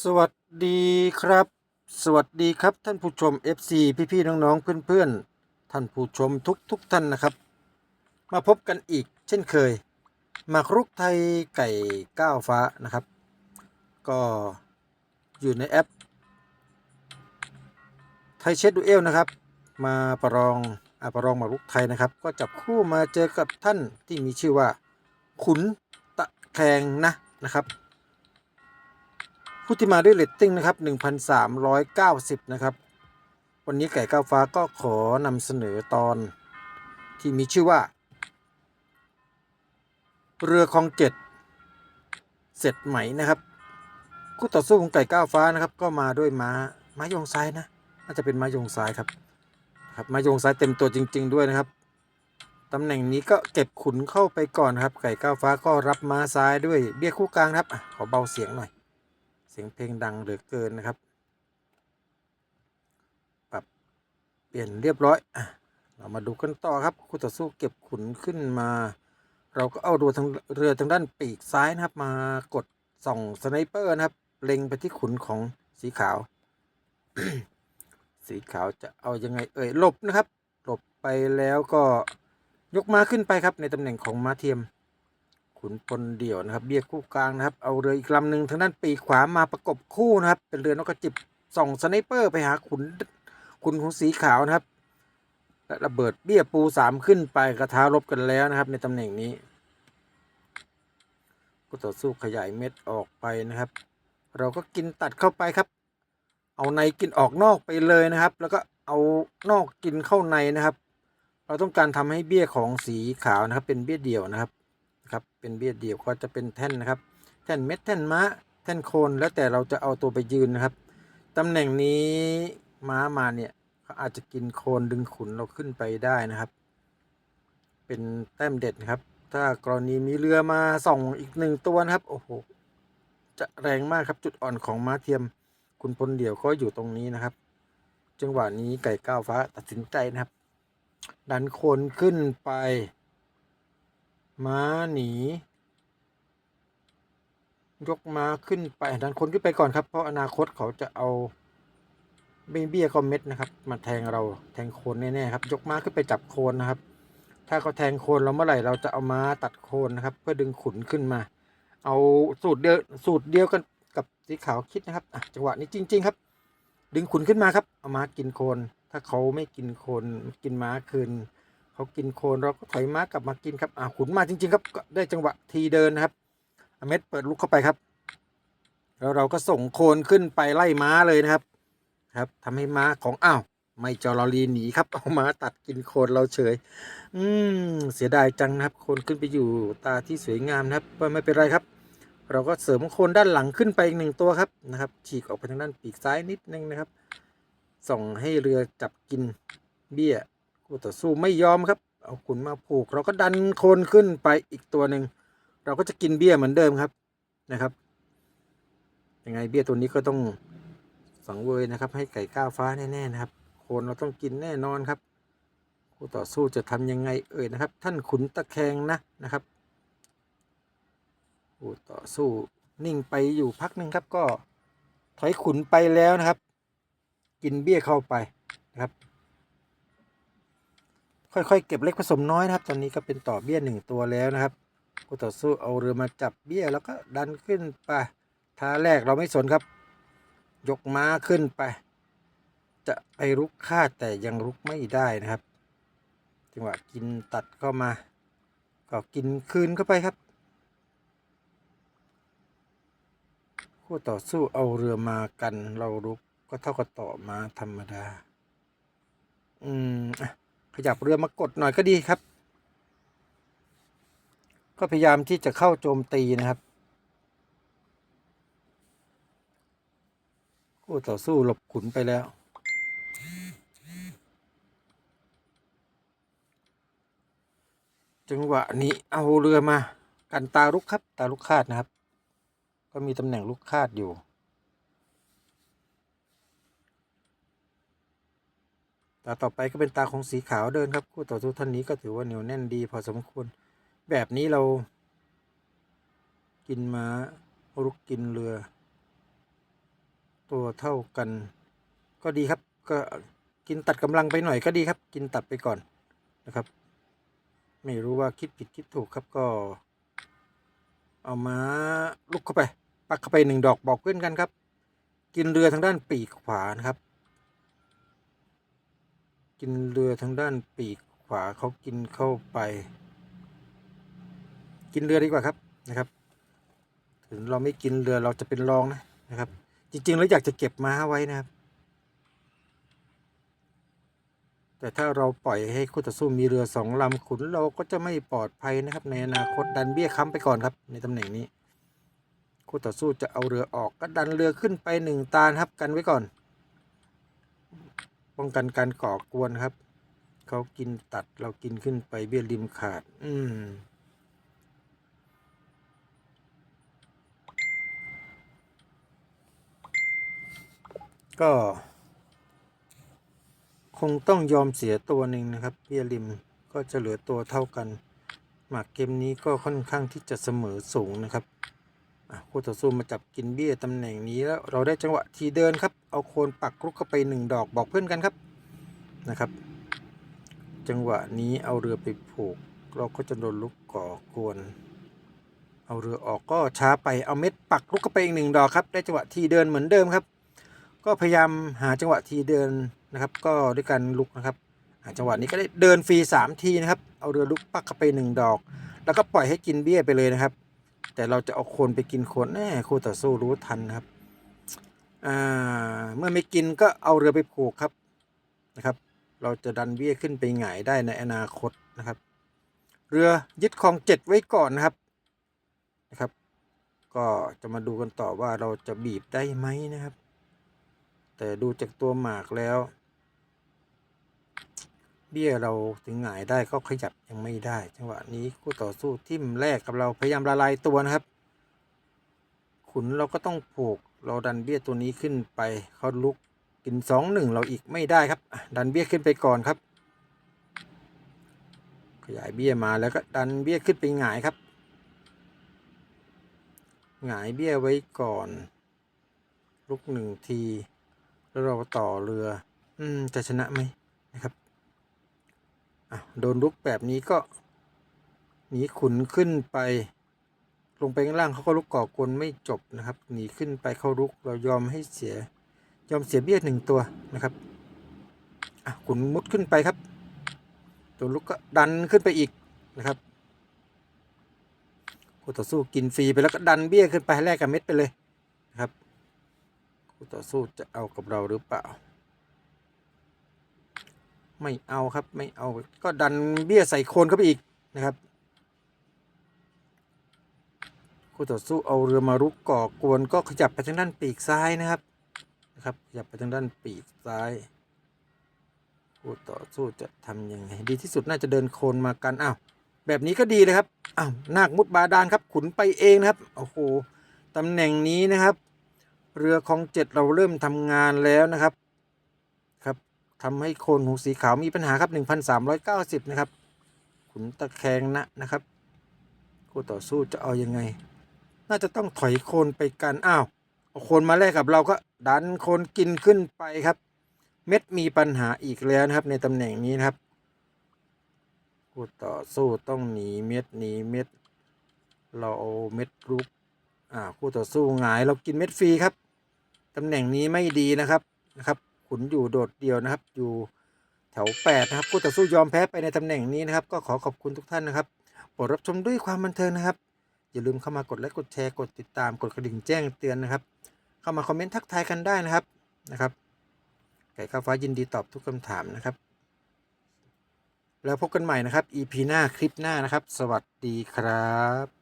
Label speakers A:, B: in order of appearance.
A: สวัสดีครับ สวัสดีครับท่านผู้ชม FC พี่ๆน้องๆเพื่อนๆ ท่านผู้ชมทุกทุกๆท่านนะครับ มาพบกันอีกเช่นเคยหมากรุกไทยไก่ก้าวฟ้านะครับ ก็อยู่ในแอปไทยเช็ดดูเอลนะครับ มาประลองอาประลองหมากรุกไทยนะครับ ก็จับคู่มาเจอกับท่านที่มีชื่อว่า ขุนตะแคงนะนะครับ ผู้ที่มาด้วยเรตติ้งนะครับ 1,390 นะครับ วันนี้ไก่ก้าวฟ้าก็ขอนำเสนอตอน ที่มีชื่อว่า เรือคลองเจ็ดเสร็จไหมนะครับ คู่ต่อสู้ของไก่ก้าวฟ้านะครับ ก็มาด้วยม้าม้ายงซ้ายนะน่าจะเป็นม้ายงซ้ายครับครับม้ายงซ้ายเต็มตัวจริง ๆ ด้วยนะครับตำแหน่งนี้ก็เก็บขุนเข้าไปก่อนครับ ไก่ก้าวฟ้าก็รับม้าซ้ายด้วยเบี้ยคู่กลางครับขอเบาเสียงหน่อย เสียงเพลงดังเหลือเกินนะครับ ปรับเปลี่ยนเรียบร้อยอะเรามาดูกันต่อครับคู่ต่อสู้เก็บขุนขึ้นมา เราก็เอาดูทางเรือทางด้านปีกซ้ายนะครับ มากดส่องสไนเปอร์นะครับ เล็งไปที่ขุนของสีขาว สีขาวจะเอายังไงเอ่ยหลบนะครับหลบไปแล้วก็ยกม้าขึ้นไปครับในตำแหน่งของม้าเทียม ขุนพลเดี่ยวนะครับ เบี้ยคู่กลางนะครับ เอาเรืออีกลำหนึ่งทางด้านปีกขวามาประกบคู่นะครับ เป็นเรือนกกระจิบส่องสไนเปอร์ไปหาขุนขุนของสีขาวนะครับและระเบิดเบี้ยปูสามขึ้นไปกระทารบกันแล้วนะครับ ในตำแหน่งนี้ก็ต่อสู้ขยายเม็ดออกไปนะครับ เราก็กินตัดเข้าไปครับ เอาในกินออกนอกไปเลยนะครับ แล้วก็เอานอกกินเข้าในนะครับ เราต้องการทำให้เบี้ยของสีขาวนะครับ เป็นเบี้ยเดี่ยวนะครับ ครับเป็นเบี้ยเดี่ยวก็จะเป็นแท่นนะครับ แท่นเม็ดแท่นม้าแท่นโคนแล้วแต่เราจะเอาตัวไปยืนนะครับตำแหน่งนี้ม้ามาเนี่ยเขาอาจจะกินโคนดึงขุนเราขึ้นไปได้นะครับ เป็นแต้มเด็ดนะครับ ถ้ากรณีมีเรือมาส่องอีกหนึ่งตัวนะครับโอ้โหจะแรงมากครับจุดอ่อนของม้าเทียม คุณพลเดี่ยวก็อยู่ตรงนี้นะครับ จังหวะนี้ไก่ก้าวฟ้าตัดสินใจนะครับ ดันโคนขึ้นไป ม้าหนี ยกม้าขึ้นไปดันคนขึ้นไปก่อนครับ เพราะอนาคตเขาจะเอาเบี้ยเบี้ยก็เม็ดนะครับ มาแทงเราแทงโคนแน่ๆครับ ยกม้าขึ้นไปจับโคนนะครับ ถ้าเขาแทงโคนเราเมื่อไหร่เราจะเอาม้าตัดโคนนะครับ เพื่อดึงขุนขึ้นมา เอาสูตรเดียวสูตรเดียวกันกับสีขาวคิดนะครับจังหวะนี้จริง ๆ ครับ ดึงขุนขึ้นมาครับ เอาม้ากินโคน ถ้าเขาไม่กินโคนกินม้าคืน เขากินโคนเราก็ถอยม้ากลับมากินครับอ่าขุนมาจริง ๆ ครับก็ได้จังหวะทีเดินนะครับอเม็ดเปิดลุกเข้าไปครับ แล้วเราก็ส่งโคนขึ้นไปไล่ม้าเลยนะครับครับทำให้ม้าของอ้าวไม่จอรอรีหนีครับเอาม้าตัดกินโคนเราเฉย อืมเสียดายจังนะครับ โคนขึ้นไปอยู่ตาที่สวยงามนะครับไม่เป็นไรครับ เราก็เสริมโคนด้านหลังขึ้นไปอีกหนึ่งตัวครับนะครับ ฉีกออกไปทางด้านปีกซ้ายนิดนึงนะครับส่งให้เรือจับกินเบี้ย คู่ต่อสู้ไม่ยอมครับ เอาขุนมาผูก เราก็ดันโคนขึ้นไปอีกตัวหนึ่งเราก็จะกินเบี้ยเหมือนเดิมครับนะครับยังไงเบี้ยตัวนี้ก็ต้องสังเวยนะครับ ให้ไก่ก้าวฟ้าแน่ๆนะครับ โคนเราต้องกินแน่นอนครับคู่ต่อสู้จะทำยังไงเอ่ยนะครับ ท่านขุนตะแคงนะนะครับคู่ต่อสู้นิ่งไปอยู่พักหนึ่งครับก็ถอยขุนไปแล้วนะครับ กินเบี้ยเข้าไปนะครับ ค่อยๆ เก็บเล็กผสมน้อยนะครับ ตอนนี้ก็เป็นต่อเบี้ยหนึ่งตัวแล้วนะครับคู่ต่อสู้เอาเรือมาจับเบี้ยแล้วก็ดันขึ้นไปท่าแรกเราไม่สนครับ ยกม้าขึ้นไป จะไปรุกคาแต่ยังรุกไม่ได้นะครับ จังหวะกินตัดเข้ามา ก็กินคืนเข้าไปครับคู่ต่อสู้เอาเรือมากันเรารุกก็เท่ากับต่อมาธรรมดา อืมอะ ขยับเรือมากดหน่อยก็ดีครับ ก็พยายามที่จะเข้าโจมตีนะครับคู่ต่อสู้หลบขุนไปแล้วจังหวะนี้เอาเรือมา กันตาลุกครับ ตาลุกคาดนะครับ ก็มีตำแหน่งลุกคาดอยู่ ตาต่อไปก็เป็นตาของสีขาวเดินครับ คู่ต่อสู้ท่านนี้ก็ถือว่าเหนียวแน่นดีพอสมควร แบบนี้เรา กินม้ารุกกินเรือ ตัวเท่ากัน ก็ดีครับ ก็กินตัดกำลังไปหน่อยก็ดีครับ กินตัดไปก่อนนะครับ ไม่รู้ว่าคิดผิดคิดถูกครับก็ เอามาลุกเข้าไป ปักเข้าไปหนึ่งดอกบอกเพื่อนกันครับ กินเรือทางด้านปีกขวานะครับ กินเรือทางด้านปีกขวาเขากินเข้าไป กินเรือดีกว่าครับนะครับ ถึงเราไม่กินเรือเราจะเป็นรองนะนะครับ จริงๆแล้วอยากจะเก็บม้าไว้นะครับ แต่ถ้าเราปล่อยให้คู่ต่อสู้มีเรือสองลำขุนเราก็จะไม่ปลอดภัยนะครับ ในอนาคตดันเบี้ยค้ำไปก่อนครับ ในตำแหน่งนี้คู่ต่อสู้จะเอาเรือออกก็ดันเรือขึ้นไปหนึ่งตาครับกันไว้ก่อน ป้องกันการก่อกวนครับ เขากินตัดเรากินขึ้นไปเบี้ยริมขาด อืมก็ คงต้องยอมเสียตัวหนึ่งนะครับเบี้ยริมก็จะเหลือตัวเท่ากัน หมากเกมนี้ก็ค่อนข้างที่จะเสมอสูงนะครับ คู่ต่อสู้มาจับกินเบี้ยตำแหน่งนี้แล้วเราได้จังหวะทีเดินครับ เอาโคนปักรุกเข้าไปหนึ่งดอกบอกเพื่อนกันครับนะครับ จังหวะนี้เอาเรือไปผูก เราก็จะโดนลุกก่อกวน เอาเรือออกก็ช้าไปเอาเม็ดปักลุกเข้าไปอีกหนึ่งดอกครับ ได้จังหวะทีเดินเหมือนเดิมครับ ก็พยายามหาจังหวะทีเดินนะครับ ก็ด้วยการลุกนะครับหาจังหวะนี้ก็ได้เดินฟรีสามทีนะครับ เอาเรือลุกปักเข้าไปหนึ่งดอก แล้วก็ปล่อยให้กินเบี้ยไปเลยนะครับ แต่เราจะเอาโคนไปกินโคนแน่คู่ต่อสู้รู้ทันครับเมื่อไม่กินก็เอาเรือไปผูกครับนะครับ เราจะดันเบี้ยขึ้นไปหงายได้ในอนาคตนะครับ เรือยึดคลองเจ็ดไว้ก่อนนะครับนะครับ ก็จะมาดูกันต่อว่าเราจะบีบได้ไหมนะครับ แต่ดูจากตัวหมากแล้ว เบี้ยเราถึงหงายได้ก็ขยับยังไม่ได้ จังหวะนี้คู่ต่อสู้ทิ่มแรกกับเราพยายามละลายตัวนะครับ ขุนเราก็ต้องผูกเราดันเบี้ยตัวนี้ขึ้นไปเขาลุกกินสองหนึ่งเราอีกไม่ได้ครับ ดันเบี้ยขึ้นไปก่อนครับ ขยายเบี้ยมาแล้วก็ดันเบี้ยขึ้นไปหงายครับหงายเบี้ยไว้ก่อน ลุกหนึ่งที แล้วเราต่อเรือ อืมจะชนะไหม โดนลุกแบบนี้ก็หนีขุนขึ้นไป ลงไปข้างล่างเขาก็ลุกก่อกวนไม่จบนะครับ หนีขึ้นไปเขาลุกเรายอมให้เสียยอมเสียเบี้ยหนึ่งตัวนะครับอะขุนมุดขึ้นไปครับ ตัวลุกก็ดันขึ้นไปอีกนะครับคู่ต่อสู้กินฟรีไปแล้วก็ดันเบี้ยขึ้นไปแลกกับเม็ดไปเลยนะครับคู่ต่อสู้จะเอากับเราหรือเปล่า ไม่เอาครับไม่เอาก็ดันเบี้ยใส่โคนเข้าไปอีกนะครับคู่ต่อสู้เอาเรือมารุกก่อกวนก็ขยับไปทางด้านปีกซ้ายนะครับนะครับขยับไปทางด้านปีกซ้ายคู่ต่อสู้จะทำยังไงดีที่สุดน่าจะเดินโคนมากันอ้าวแบบนี้ก็ดีเลยครับอ้าวนาคมุดบาดาลครับขุนไปเองนะครับโอ้โหตำแหน่งนี้นะครับ เรือของเจ็ดเราเริ่มทำงานแล้วนะครับ ทำให้โคนหูสีขาวมีปัญหาครับ 1,390 นะครับ ขุนตะแคงนะนะครับคู่ต่อสู้จะเอายังไง น่าจะต้องถอยโคนไปกันอ้าวเอาโคนมาแลกกับเราก็ดันโคนกินขึ้นไปครับ เม็ดมีปัญหาอีกแล้วนะครับ ในตำแหน่งนี้นะครับคู่ต่อสู้ต้องหนีเม็ดหนีเม็ด เราเอาเม็ดลุกอ่าคู่ต่อสู้หงายเรากินเม็ดฟรีครับตำแหน่งนี้ไม่ดีนะครับนะครับ ขุนอยู่โดดเดี่ยวนะครับ อยู่แถวแปดนะครับคู่ต่อสู้ยอมแพ้ไปในตำแหน่งนี้นะครับ ก็ขอขอบคุณทุกท่านนะครับโปรดรับชมด้วยความบันเทิงนะครับ อย่าลืมเข้ามากดไลค์กดแชร์กดติดตามกดกระดิ่งแจ้งเตือนนะครับ เข้ามาคอมเมนต์ทักทายกันได้นะครับนะครับไก่ข้าวฟ้ายินดีตอบทุกคำถามนะครับ แล้วพบกันใหม่นะครับ EP หน้าคลิปหน้านะครับ สวัสดีครับ